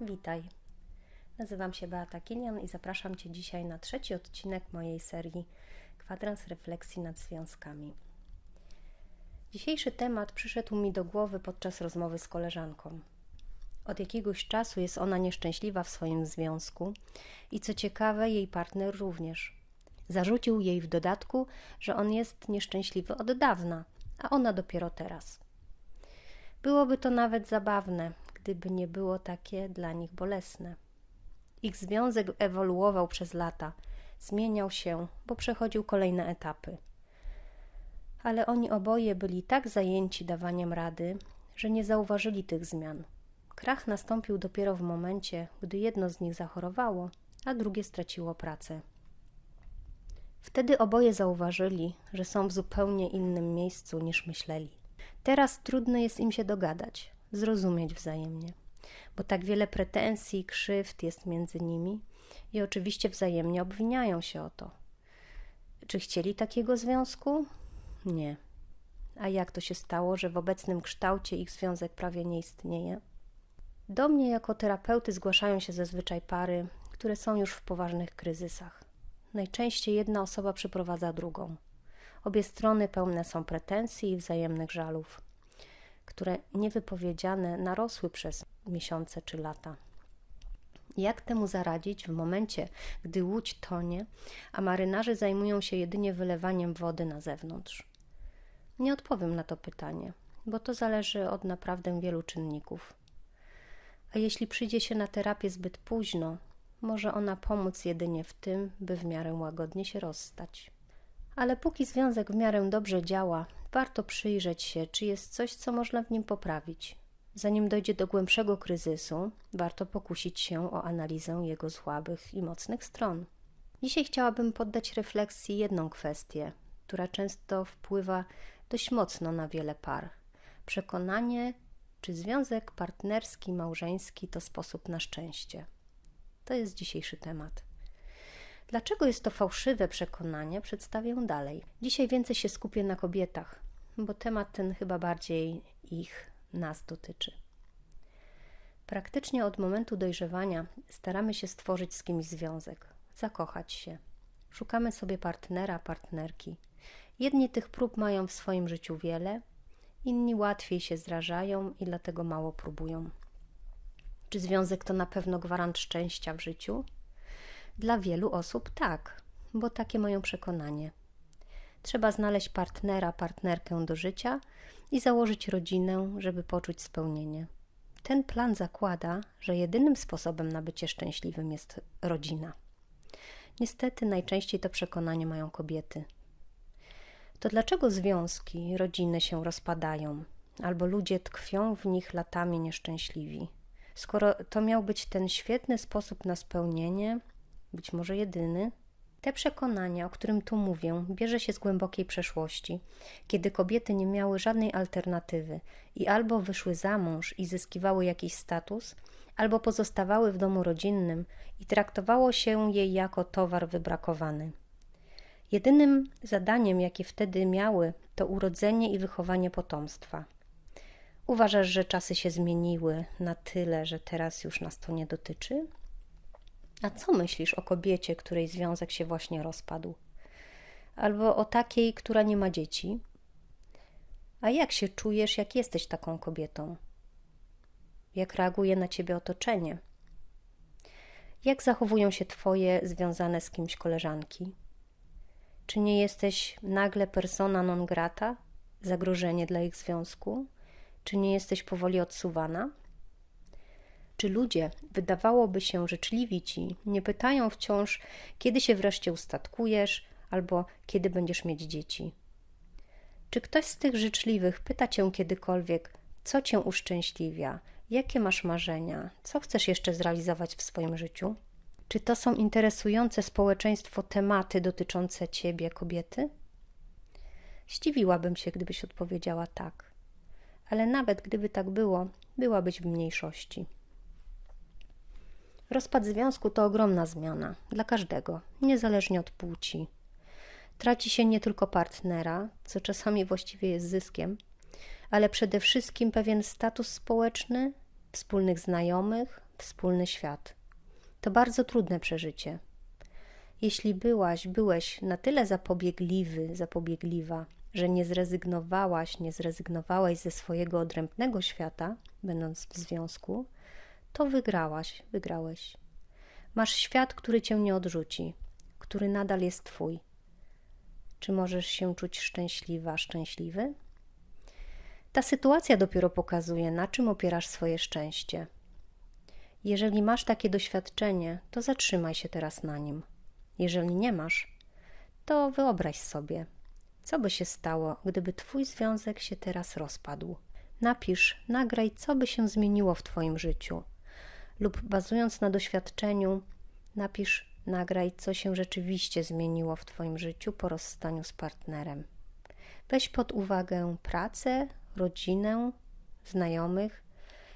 Witaj. Nazywam się Beata Kilian i zapraszam Cię dzisiaj na trzeci odcinek mojej serii Kwadrans refleksji nad związkami. Dzisiejszy temat przyszedł mi do głowy podczas rozmowy z koleżanką. Od jakiegoś czasu jest ona nieszczęśliwa w swoim związku i co ciekawe, jej partner również. Zarzucił jej w dodatku, że on jest nieszczęśliwy od dawna, a ona dopiero teraz. Byłoby to nawet zabawne, gdyby nie było takie dla nich bolesne. Ich związek ewoluował przez lata, zmieniał się, bo przechodził kolejne etapy. Ale oni oboje byli tak zajęci dawaniem rady, że nie zauważyli tych zmian. Krach nastąpił dopiero w momencie, gdy jedno z nich zachorowało, a drugie straciło pracę. Wtedy oboje zauważyli, że są w zupełnie innym miejscu niż myśleli. Teraz trudno jest im się dogadać, zrozumieć wzajemnie, bo tak wiele pretensji, krzywd jest między nimi i oczywiście wzajemnie obwiniają się o to. Czy chcieli takiego związku? Nie. A jak to się stało, że w obecnym kształcie ich związek prawie nie istnieje? Do mnie jako terapeuty zgłaszają się zazwyczaj pary, które są już w poważnych kryzysach. Najczęściej jedna osoba przyprowadza drugą. Obie strony pełne są pretensji i wzajemnych żalów, które niewypowiedziane narosły przez miesiące czy lata. Jak temu zaradzić w momencie, gdy łódź tonie, a marynarze zajmują się jedynie wylewaniem wody na zewnątrz? Nie odpowiem na to pytanie, bo to zależy od naprawdę wielu czynników. A jeśli przyjdzie się na terapię zbyt późno, może ona pomóc jedynie w tym, by w miarę łagodnie się rozstać. Ale póki związek w miarę dobrze działa, warto przyjrzeć się, czy jest coś, co można w nim poprawić. Zanim dojdzie do głębszego kryzysu, warto pokusić się o analizę jego słabych i mocnych stron. Dzisiaj chciałabym poddać refleksji jedną kwestię, która często wpływa dość mocno na wiele par. Przekonanie, czy związek partnerski, małżeński to sposób na szczęście. To jest dzisiejszy temat. Dlaczego jest to fałszywe przekonanie, przedstawię dalej. Dzisiaj więcej się skupię na kobietach, bo temat ten chyba bardziej ich, nas dotyczy. Praktycznie od momentu dojrzewania staramy się stworzyć z kimś związek, zakochać się. Szukamy sobie partnera, partnerki. Jedni tych prób mają w swoim życiu wiele, inni łatwiej się zrażają i dlatego mało próbują. Czy związek to na pewno gwarant szczęścia w życiu? Dla wielu osób tak, bo takie mają przekonanie. Trzeba znaleźć partnera, partnerkę do życia i założyć rodzinę, żeby poczuć spełnienie. Ten plan zakłada, że jedynym sposobem na bycie szczęśliwym jest rodzina. Niestety najczęściej to przekonanie mają kobiety. To dlaczego związki, rodziny się rozpadają, albo ludzie tkwią w nich latami nieszczęśliwi? Skoro to miał być ten świetny sposób na spełnienie, być może jedyny, te przekonania, o którym tu mówię, bierze się z głębokiej przeszłości, kiedy kobiety nie miały żadnej alternatywy i albo wyszły za mąż i zyskiwały jakiś status, albo pozostawały w domu rodzinnym i traktowało się jej jako towar wybrakowany. Jedynym zadaniem, jakie wtedy miały, to urodzenie i wychowanie potomstwa. Uważasz, że czasy się zmieniły na tyle, że teraz już nas to nie dotyczy? A co myślisz o kobiecie, której związek się właśnie rozpadł? Albo o takiej, która nie ma dzieci? A jak się czujesz, jak jesteś taką kobietą? Jak reaguje na ciebie otoczenie? Jak zachowują się twoje związane z kimś koleżanki? Czy nie jesteś nagle persona non grata, zagrożenie dla ich związku? Czy nie jesteś powoli odsuwana? Czy ludzie, wydawałoby się życzliwi ci, nie pytają wciąż, kiedy się wreszcie ustatkujesz albo kiedy będziesz mieć dzieci? Czy ktoś z tych życzliwych pyta cię kiedykolwiek, co cię uszczęśliwia, jakie masz marzenia, co chcesz jeszcze zrealizować w swoim życiu? Czy to są interesujące społeczeństwo tematy dotyczące ciebie, kobiety? Zdziwiłabym się, gdybyś odpowiedziała tak ale nawet gdyby tak było, byłabyś w mniejszości. Rozpad związku to ogromna zmiana dla każdego, niezależnie od płci. Traci się nie tylko partnera, co czasami właściwie jest zyskiem, ale przede wszystkim pewien status społeczny, wspólnych znajomych, wspólny świat. To bardzo trudne przeżycie. Jeśli byłaś, byłeś na tyle zapobiegliwy, zapobiegliwa, że nie zrezygnowałaś, nie zrezygnowałeś ze swojego odrębnego świata, będąc w związku, to wygrałaś, wygrałeś. Masz świat, który cię nie odrzuci, który nadal jest twój. Czy możesz się czuć szczęśliwa, szczęśliwy? Ta sytuacja dopiero pokazuje, na czym opierasz swoje szczęście. Jeżeli masz takie doświadczenie, to zatrzymaj się teraz na nim. Jeżeli nie masz, to wyobraź sobie, co by się stało, gdyby Twój związek się teraz rozpadł. Napisz, nagraj, co by się zmieniło w Twoim życiu. Lub bazując na doświadczeniu, napisz, nagraj, co się rzeczywiście zmieniło w Twoim życiu po rozstaniu z partnerem. Weź pod uwagę pracę, rodzinę, znajomych,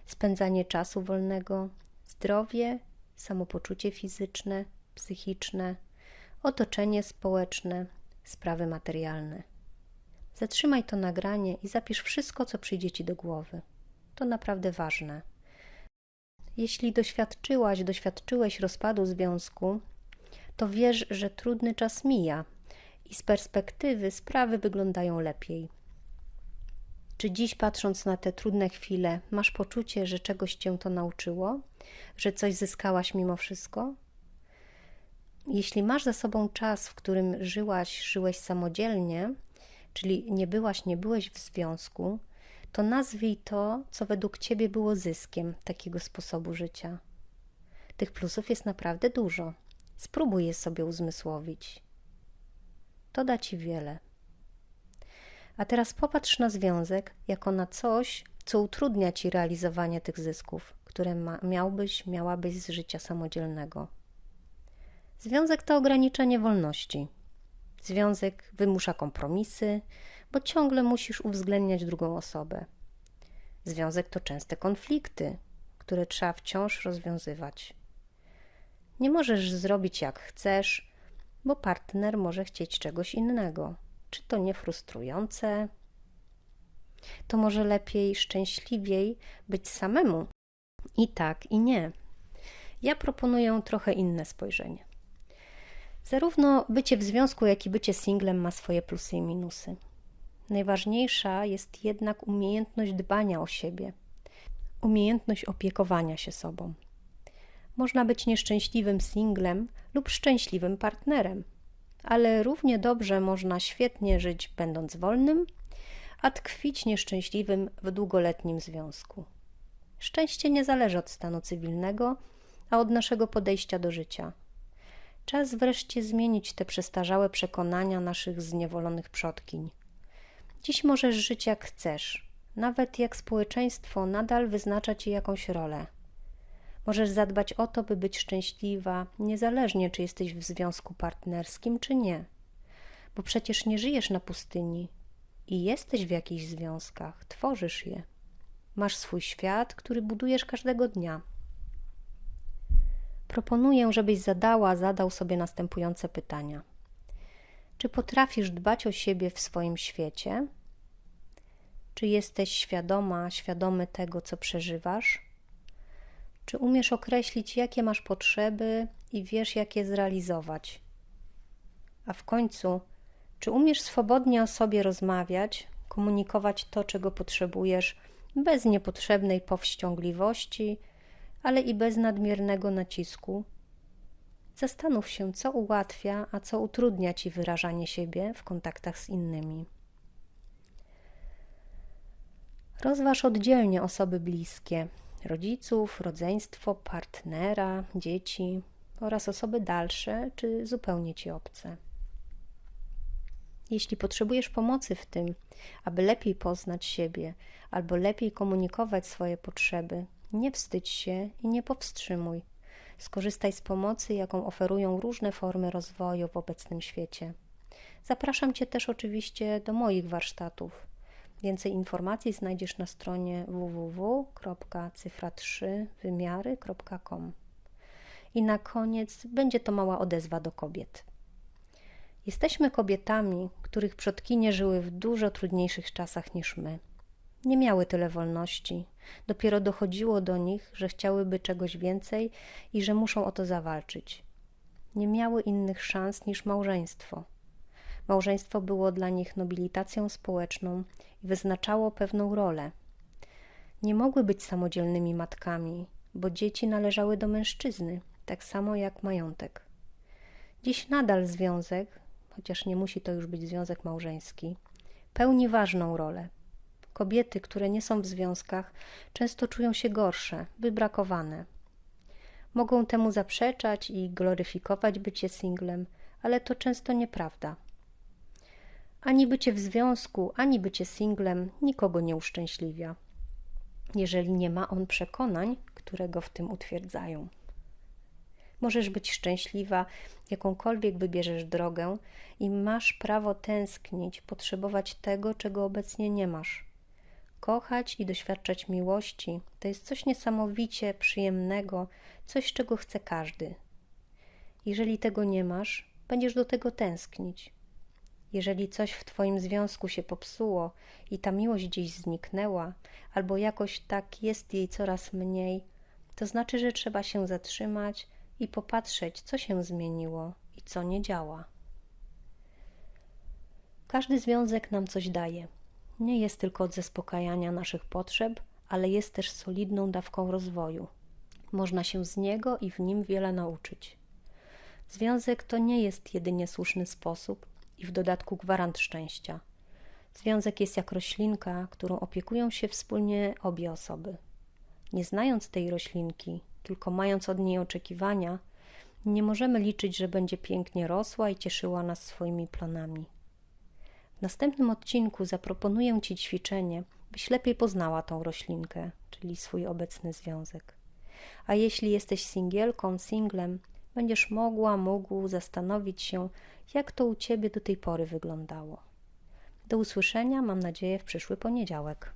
spędzanie czasu wolnego, zdrowie, samopoczucie fizyczne, psychiczne, otoczenie społeczne, sprawy materialne. Zatrzymaj to nagranie i zapisz wszystko, co przyjdzie ci do głowy. To naprawdę ważne. Jeśli doświadczyłaś, doświadczyłeś rozpadu związku, to wiesz, że trudny czas mija i z perspektywy sprawy wyglądają lepiej. Czy dziś, patrząc na te trudne chwile, masz poczucie, że czegoś cię to nauczyło, że coś zyskałaś mimo wszystko? Jeśli masz za sobą czas, w którym żyłaś, żyłeś samodzielnie, czyli nie byłaś, nie byłeś w związku, to nazwij to, co według ciebie było zyskiem takiego sposobu życia. Tych plusów jest naprawdę dużo. Spróbuj je sobie uzmysłowić. To da ci wiele. A teraz popatrz na związek jako na coś, co utrudnia ci realizowanie tych zysków, które ma, miałbyś, miałabyś z życia samodzielnego. Związek to ograniczenie wolności. Związek wymusza kompromisy, bo ciągle musisz uwzględniać drugą osobę. Związek to częste konflikty, które trzeba wciąż rozwiązywać. Nie możesz zrobić jak chcesz, bo partner może chcieć czegoś innego. Czy to nie frustrujące? To może lepiej, szczęśliwiej być samemu. I tak, i nie. Ja proponuję trochę inne spojrzenie. Zarówno bycie w związku, jak i bycie singlem ma swoje plusy i minusy. Najważniejsza jest jednak umiejętność dbania o siebie, umiejętność opiekowania się sobą. Można być nieszczęśliwym singlem lub szczęśliwym partnerem, ale równie dobrze można świetnie żyć będąc wolnym, a tkwić nieszczęśliwym w długoletnim związku. Szczęście nie zależy od stanu cywilnego, a od naszego podejścia do życia. Czas wreszcie zmienić te przestarzałe przekonania naszych zniewolonych przodkiń. Dziś możesz żyć jak chcesz, nawet jak społeczeństwo nadal wyznacza ci jakąś rolę. Możesz zadbać o to, by być szczęśliwa, niezależnie czy jesteś w związku partnerskim, czy nie. Bo przecież nie żyjesz na pustyni i jesteś w jakichś związkach, tworzysz je. Masz swój świat, który budujesz każdego dnia. Proponuję, żebyś zadała, zadał sobie następujące pytania. Czy potrafisz dbać o siebie w swoim świecie? Czy jesteś świadoma, świadomy tego, co przeżywasz? Czy umiesz określić, jakie masz potrzeby i wiesz, jak je zrealizować? A w końcu, czy umiesz swobodnie o sobie rozmawiać, komunikować to, czego potrzebujesz, bez niepotrzebnej powściągliwości, ale i bez nadmiernego nacisku? Zastanów się, co ułatwia, a co utrudnia ci wyrażanie siebie w kontaktach z innymi. Rozważ oddzielnie osoby bliskie, rodziców, rodzeństwo, partnera, dzieci oraz osoby dalsze czy zupełnie ci obce. Jeśli potrzebujesz pomocy w tym, aby lepiej poznać siebie albo lepiej komunikować swoje potrzeby, nie wstydź się i nie powstrzymuj. Skorzystaj z pomocy, jaką oferują różne formy rozwoju w obecnym świecie. Zapraszam Cię też oczywiście do moich warsztatów. Więcej informacji znajdziesz na stronie www.cyfra3wymiary.com. I na koniec będzie to mała odezwa do kobiet. Jesteśmy kobietami, których przodkinie żyły w dużo trudniejszych czasach niż my. Nie miały tyle wolności. Dopiero dochodziło do nich, że chciałyby czegoś więcej i że muszą o to zawalczyć. Nie miały innych szans niż małżeństwo. Małżeństwo było dla nich nobilitacją społeczną i wyznaczało pewną rolę. Nie mogły być samodzielnymi matkami, bo dzieci należały do mężczyzny, tak samo jak majątek. Dziś nadal związek, chociaż nie musi to już być związek małżeński, pełni ważną rolę. Kobiety, które nie są w związkach, często czują się gorsze, wybrakowane. Mogą temu zaprzeczać i gloryfikować bycie singlem, ale to często nieprawda. Ani bycie w związku, ani bycie singlem nikogo nie uszczęśliwia, jeżeli nie ma on przekonań, które go w tym utwierdzają. Możesz być szczęśliwa, jakąkolwiek wybierzesz drogę, i masz prawo tęsknić, potrzebować tego, czego obecnie nie masz. Kochać i doświadczać miłości to jest coś niesamowicie przyjemnego, coś, czego chce każdy. Jeżeli tego nie masz, będziesz do tego tęsknić. Jeżeli coś w Twoim związku się popsuło i ta miłość gdzieś zniknęła, albo jakoś tak jest jej coraz mniej, to znaczy, że trzeba się zatrzymać i popatrzeć, co się zmieniło i co nie działa. Każdy związek nam coś daje. Nie jest tylko od zaspokajania naszych potrzeb, ale jest też solidną dawką rozwoju. Można się z niego i w nim wiele nauczyć. Związek to nie jest jedynie słuszny sposób i w dodatku gwarant szczęścia. Związek jest jak roślinka, którą opiekują się wspólnie obie osoby. Nie znając tej roślinki, tylko mając od niej oczekiwania, nie możemy liczyć, że będzie pięknie rosła i cieszyła nas swoimi planami. W następnym odcinku zaproponuję Ci ćwiczenie, byś lepiej poznała tą roślinkę, czyli swój obecny związek. A jeśli jesteś singielką, singlem, będziesz mogła, mógł zastanowić się, jak to u Ciebie do tej pory wyglądało. Do usłyszenia, mam nadzieję, w przyszły poniedziałek.